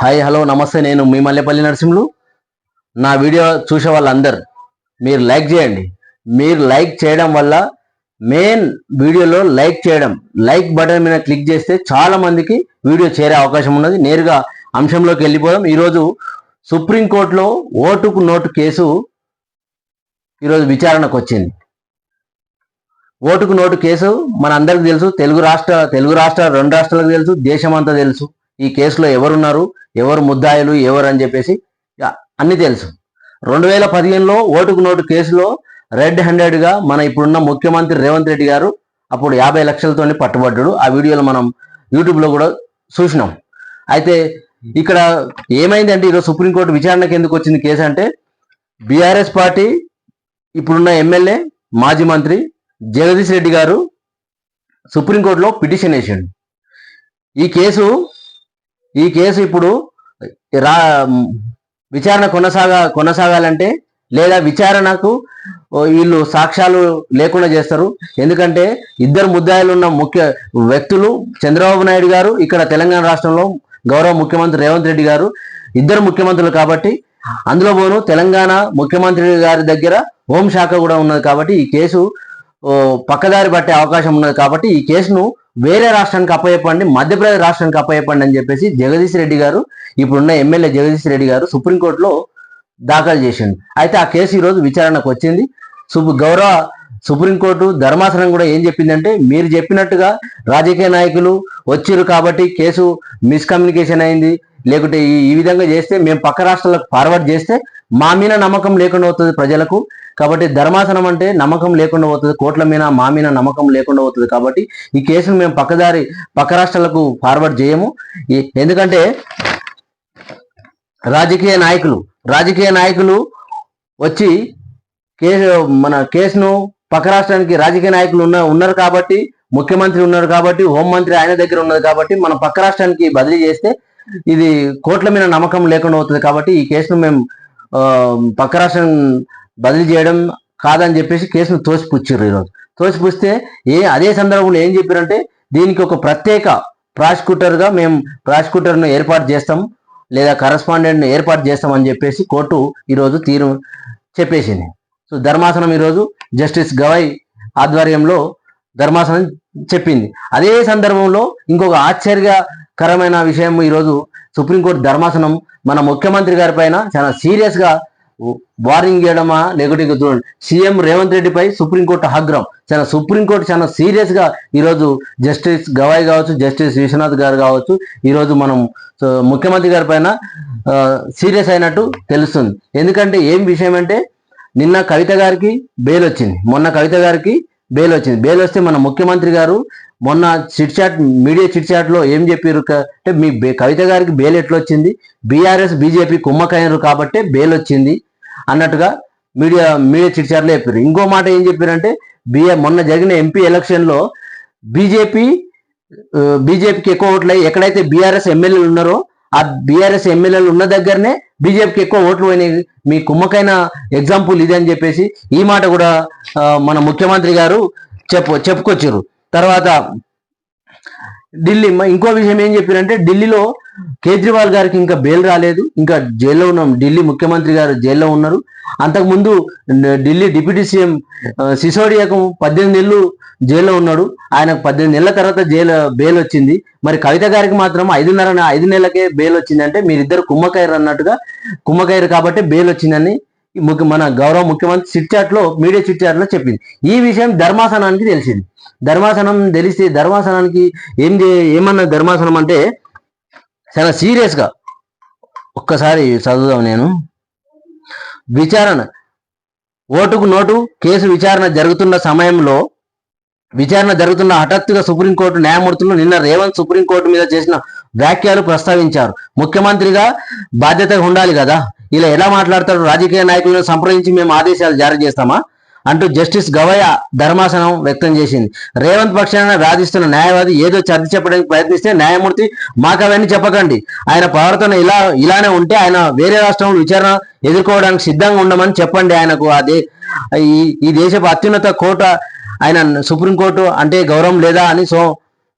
Hi hello నమస్తే నేను మీ మల్లెపల్లి నరసింహులు. నా వీడియో చూసే వాళ్ళందరూ మీరు లైక్ చేయండి. మీరు లైక్ చేయడం వల్ల మెయిన్ వీడియోలో లైక్ చేయడం లైక్ బటన్ మీద క్లిక్ చేస్తే చాలా మందికి వీడియో చేరే అవకాశం ఉన్నది. నేరుగా అంశంలోకి వెళ్ళిపోదాం. ఈరోజు సుప్రీంకోర్టులో ఓటుకు నోటు కేసు ఈరోజు విచారణకు వచ్చింది. ఓటుకు నోటు కేసు మన అందరికి తెలుసు. తెలుగు రాష్ట్ర తెలుగు రాష్ట్ర రెండు రాష్ట్రాలకు తెలుసు. దేశమంతా తెలుసు. ఈ కేసులో ఎవరున్నారు ఎవరు ముద్దాయిలు ఎవరు అని చెప్పేసి అన్ని తెలుసు. రెండు వేల పదిహేనులో ఓటుకు నోటు కేసులో రెడ్ హండ్రెడ్గా మన ఇప్పుడున్న ముఖ్యమంత్రి రేవంత్ రెడ్డి గారు అప్పుడు యాభై లక్షలతో పట్టుబడ్డాడు. ఆ వీడియోలో మనం యూట్యూబ్లో కూడా చూసినాం. అయితే ఇక్కడ ఏమైందంటే ఈరోజు సుప్రీంకోర్టు విచారణకు ఎందుకు వచ్చింది కేసు అంటే బీఆర్ఎస్ పార్టీ ఇప్పుడున్న ఎమ్మెల్యే మాజీ మంత్రి జగదీష్ రెడ్డి గారు సుప్రీంకోర్టులో పిటిషన్ వేసాడు. ఈ కేసు ఈ కేసు ఇప్పుడు రా విచారణ కొనసాగా కొనసాగాలంటే లేదా విచారణకు వీళ్ళు సాక్ష్యాలు లేకుండా చేస్తారు. ఎందుకంటే ఇద్దరు ముద్దాయిలు ఉన్న ముఖ్య వ్యక్తులు చంద్రబాబు నాయుడు గారు ఇక్కడ తెలంగాణ రాష్ట్రంలో గౌరవ ముఖ్యమంత్రి రేవంత్ రెడ్డి గారు ఇద్దరు ముఖ్యమంత్రులు కాబట్టి అందులో పోను తెలంగాణ ముఖ్యమంత్రి గారి దగ్గర హోంశాఖ కూడా ఉన్నది కాబట్టి ఈ కేసు పక్కదారి పట్టే అవకాశం ఉన్నది కాబట్టి ఈ కేసును వేరే రాష్ట్రానికి అప్పయ్యపండి మధ్యప్రదేశ్ రాష్ట్రానికి అప్పయ్యపండి అని చెప్పేసి జగదీష్ రెడ్డి గారు ఇప్పుడున్న ఎమ్మెల్యే జగదీష్ రెడ్డి గారు సుప్రీంకోర్టులో దాఖలు చేసిండు. అయితే ఆ కేసు ఈరోజు విచారణకు వచ్చింది. సుబ్ గౌరవ సుప్రీంకోర్టు ధర్మాసనం కూడా ఏం చెప్పిందంటే మీరు చెప్పినట్టుగా రాజకీయ నాయకులు వచ్చిర్రు కాబట్టి కేసు మిస్కమ్యూనికేషన్ అయింది. లేకుంటే ఈ ఈ విధంగా చేస్తే మేము పక్క రాష్ట్రాలకు ఫార్వర్డ్ చేస్తే మా మీద నమ్మకం లేకుండా అవుతుంది ప్రజలకు. కాబట్టి ధర్మాసనం అంటే నమ్మకం లేకుండా పోతుంది కోట్ల మీద మా మీద నమ్మకం లేకుండా పోతుంది. కాబట్టి ఈ కేసును మేము పక్కదారి పక్క రాష్ట్రాలకు ఫార్వర్డ్ చేయము. ఎందుకంటే రాజకీయ నాయకులు రాజకీయ నాయకులు వచ్చి కేసు మన కేసును పక్క రాష్ట్రానికి రాజకీయ నాయకులు ఉన్న ఉన్నారు కాబట్టి ముఖ్యమంత్రి ఉన్నారు కాబట్టి హోంమంత్రి ఆయన దగ్గర ఉన్నది కాబట్టి మనం పక్క రాష్ట్రానికి బదిలీ చేస్తే ఇది కోట్ల మీద నమ్మకం లేకుండా అవుతుంది కాబట్టి ఈ కేసును మేము పక్క రాష్ట్రం బదిలీ చేయడం కాదని చెప్పేసి కేసును తోసిపుచ్చారు ఈరోజు. తోసిపుస్తే ఏ అదే సందర్భంలో ఏం చెప్పారంటే దీనికి ఒక ప్రత్యేక ప్రాసిక్యూటర్గా మేము ప్రాసిక్యూటర్ను ఏర్పాటు చేస్తాం లేదా కరస్పాండెంట్ను ఏర్పాటు చేస్తామని చెప్పేసి కోర్టు ఈరోజు తీరు చెప్పేసింది. సో ధర్మాసనం ఈరోజు జస్టిస్ గవై ఆధ్వర్యంలో ధర్మాసనం చెప్పింది. అదే సందర్భంలో ఇంకొక ఆశ్చర్యకరమైన విషయం ఈరోజు సుప్రీంకోర్టు ధర్మాసనం మన ముఖ్యమంత్రి గారి పైన చాలా సీరియస్గా వార్నింగ్ చేయడమా నెగటివ్ చూడండి. సీఎం రేవంత్ రెడ్డిపై సుప్రీంకోర్టు ఆగ్రహం చాలా సుప్రీంకోర్టు చాలా సీరియస్గా ఈరోజు జస్టిస్ గవాయ్ కావచ్చు జస్టిస్ విశ్వనాథ్ గారు కావచ్చు ఈరోజు మనం ముఖ్యమంత్రి గారి పైన సీరియస్ అయినట్టు తెలుస్తుంది. ఎందుకంటే ఏం విషయం అంటే నిన్న కవిత గారికి బెయిల్ వచ్చింది. మొన్న కవిత గారికి బెయిల్ వచ్చింది. బెయిల్ వస్తే మన ముఖ్యమంత్రి గారు మొన్న చిట్ చాట్ మీడియా చిట్ ఏం చెప్పారు అంటే మీ కవిత గారికి బెయిల్ ఎట్లా వచ్చింది బీఆర్ఎస్ బీజేపీ కుమ్మకైనరు కాబట్టి బెయిల్ వచ్చింది అన్నట్టుగా మీడియా మీడియా చిట్ చెప్పారు ఇంకో మాట ఏం చెప్పారంటే బిఏ మొన్న జరిగిన ఎంపీ ఎలక్షన్లో బీజేపీ బీజేపీకి ఎక్కువ ఓట్లు అయ్యి ఎక్కడైతే బీఆర్ఎస్ ఎమ్మెల్యేలు ఉన్నారో ఆ బీఆర్ఎస్ ఎమ్మెల్యేలు ఉన్న దగ్గరనే బీజేపీకి ఎక్కువ ఓట్లు పోయినాయి. మీ కుమ్మకైన ఎగ్జాంపుల్ ఇది అని చెప్పేసి ఈ మాట కూడా మన ముఖ్యమంత్రి గారు చెప్పు చెప్పుకొచ్చారు తర్వాత ఢిల్లీ ఇంకో విషయం ఏం చెప్పారంటే ఢిల్లీలో కేజ్రీవాల్ గారికి ఇంకా బెయిల్ రాలేదు. ఇంకా జైల్లో ఉన్నాం. ఢిల్లీ ముఖ్యమంత్రి గారు జైల్లో ఉన్నారు. అంతకుముందు ఢిల్లీ డిప్యూటీ సీఎం సిసోడియాకు పద్దెనిమిది నెలలు జైల్లో ఉన్నాడు. ఆయనకు పద్దెనిమిది నెలల తర్వాత జైలు బెయిల్ వచ్చింది. మరి కవిత గారికి మాత్రం ఐదున్నర ఐదు నెలలకే బెయిల్ వచ్చింది అంటే మీరిద్దరు కుమ్మకైరు అన్నట్టుగా కుమ్మకైరు కాబట్టి బెయిల్ వచ్చిందని ముఖ్య మన గౌరవ ముఖ్యమంత్రి చిట్చాట్లో మీడియా చిట్చాట్లో చెప్పింది. ఈ విషయం ధర్మాసనానికి తెలిసింది. ధర్మాసనం తెలిస్తే ధర్మాసనానికి ఏం ఏమన్నా ధర్మాసనం అంటే చాలా సీరియస్గా ఒక్కసారి చదువుదాం నేను. విచారణ. ఓటుకు నోటు కేసు విచారణ జరుగుతున్న సమయంలో విచారణ జరుగుతున్న హఠాత్తుగా సుప్రీంకోర్టు న్యాయమూర్తులు నిన్న రేవంత్ సుప్రీంకోర్టు మీద చేసిన వ్యాఖ్యలు ప్రస్తావించారు. ముఖ్యమంత్రిగా బాధ్యతగా ఉండాలి కదా? ఇలా ఎలా మాట్లాడతారు రాజకీయ నాయకులను సంప్రదించి మేము ఆదేశాలు జారీ చేస్తామా అంటూ జస్టిస్ గవయ్య ధర్మాసనం వ్యక్తం చేసింది. రేవంత్ పక్షాన రాధిస్తున్న న్యాయవాది ఏదో చర్చ చెప్పడానికి ప్రయత్నిస్తే న్యాయమూర్తి మాకు అవన్నీ చెప్పకండి. ఆయన ప్రవర్తన ఇలా ఇలానే ఉంటే ఆయన వేరే రాష్ట్రంలో విచారణ ఎదుర్కోవడానికి సిద్ధంగా ఉండమని చెప్పండి ఆయనకు. అదే ఈ ఈ దేశపు అత్యున్నత కోట ఆయన సుప్రీంకోర్టు అంటే గౌరవం లేదా అని సో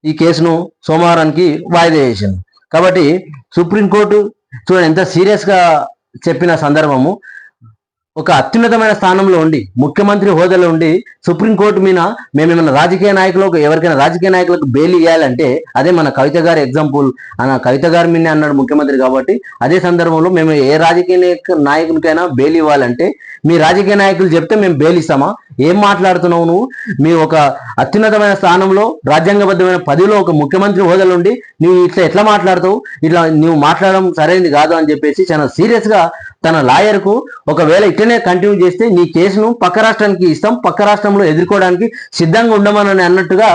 ఈ కేసును సోమవారానికి వాయిదా వేసింది. కాబట్టి సుప్రీంకోర్టు చూడండి ఎంత సీరియస్గా చెప్పిన సందర్భము. ఒక అత్యున్నతమైన స్థానంలో ఉండి ముఖ్యమంత్రి హోదాలో ఉండి సుప్రీంకోర్టు మీద మేము ఏమైనా రాజకీయ నాయకులకు ఎవరికైనా రాజకీయ నాయకులకు బెయిల్ ఇవ్వాలంటే అదే మన కవిత గారి ఎగ్జాంపుల్ అన్న కవిత గారి మీదనే అన్నాడు ముఖ్యమంత్రి కాబట్టి అదే సందర్భంలో మేము ఏ రాజకీయ నాయక- నాయకునికైనా బెయిల్ ఇవ్వాలంటే మీ రాజకీయ నాయకులు చెప్తే మేము బెయిల్ ఇస్తామా? ఏం మాట్లాడుతున్నావు నువ్వు? మీ ఒక అత్యున్నతమైన స్థానంలో రాజ్యాంగబద్ధమైన పదవిలో ఒక ముఖ్యమంత్రి హోదాలో ఉండి నువ్వు ఇట్లా ఎట్లా మాట్లాడతావు? ఇట్లా నువ్వు మాట్లాడడం సరైనది కాదు అని చెప్పేసి చాలా సీరియస్గా తన లాయర్కు ఒకవేళ ఇట్లనే కంటిన్యూ చేస్తే నీ కేసును పక్క రాష్ట్రానికి ఇస్తాం పక్క రాష్ట్రంలో ఎదుర్కోవడానికి సిద్ధంగా ఉండమని అన్నట్టుగా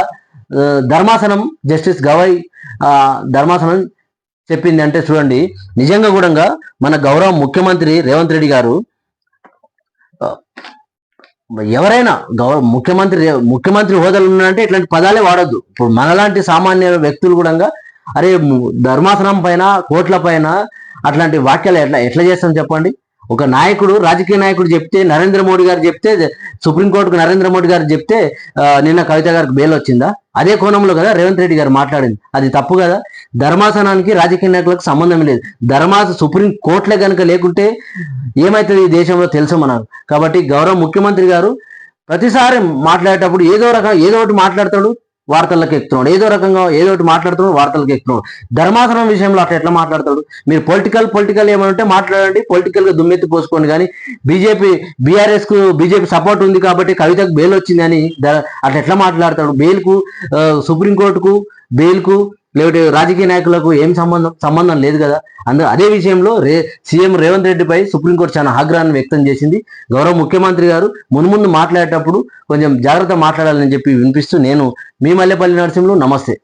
ధర్మాసనం జస్టిస్ గవై ధర్మాసనం చెప్పింది. అంటే చూడండి నిజంగా కూడా మన గౌరవ ముఖ్యమంత్రి రేవంత్ రెడ్డి గారు ఎవరైనా గౌరవ ముఖ్యమంత్రి ముఖ్యమంత్రి హోదాలు ఉన్నారంటే ఇట్లాంటి పదాలే వాడొద్దు. ఇప్పుడు మనలాంటి సామాన్య వ్యక్తులు కూడా అరే ధర్మాసనం పైన కోట్ల పైన అట్లాంటి వాక్యాలు ఎట్లా ఎట్లా చేస్తాం చెప్పండి? ఒక నాయకుడు రాజకీయ నాయకుడు చెప్తే నరేంద్ర మోడీ గారు చెప్తే సుప్రీంకోర్టుకు నరేంద్ర మోడీ గారు చెప్తే నిన్న కవిత గారికి బెయిల్ వచ్చిందా? అదే కోణంలో కదా రేవంత్ రెడ్డి గారు మాట్లాడింది. అది తప్పు కదా? ధర్మాసనానికి రాజకీయ నాయకులకు సంబంధం లేదు. ధర్మాస సుప్రీం కోర్టులే కనుక లేకుంటే ఏమైతుంది ఈ దేశంలో తెలుసు మనకు కాబట్టి గౌరవ ముఖ్యమంత్రి గారు ప్రతిసారి మాట్లాడేటప్పుడు ఏదో రకం ఏదో ఒకటి మాట్లాడతాడు. వార్తలకు ఎక్కుతున్నాడు. ఏదో రకంగా ఏదో ఒకటి మాట్లాడుతున్నాడు వార్తలకు ఎక్కుతున్నాడు. ధర్మాసనం విషయంలో అట్లా ఎట్లా మాట్లాడతాడు మీరు పొలిటికల్ పొలిటికల్ ఏమంటే మాట్లాడండి. పొలిటికల్గా దుమ్మెత్తి పోసుకోండి కానీ బీజేపీ బీఆర్ఎస్కు బీజేపీ సపోర్ట్ ఉంది కాబట్టి కవితకు బెయిల్ వచ్చిందని అట్లా ఎట్లా మాట్లాడతాడు బెయిల్కు సుప్రీంకోర్టుకు బెయిల్కు లేకపోతే రాజకీయ నాయకులకు ఏం సంబంధం సంబంధం లేదు కదా. అందులో అదే విషయంలో రే సీఎం రేవంత్ రెడ్డిపై సుప్రీంకోర్టు చాలా ఆగ్రహాన్ని వ్యక్తం చేసింది. గౌరవ ముఖ్యమంత్రి గారు మున్ముందు మాట్లాడేటప్పుడు కొంచెం జాగ్రత్త మాట్లాడాలని చెప్పి వినిపిస్తూ నేను మీ మల్లెపల్లి నరసింహులు నమస్తే.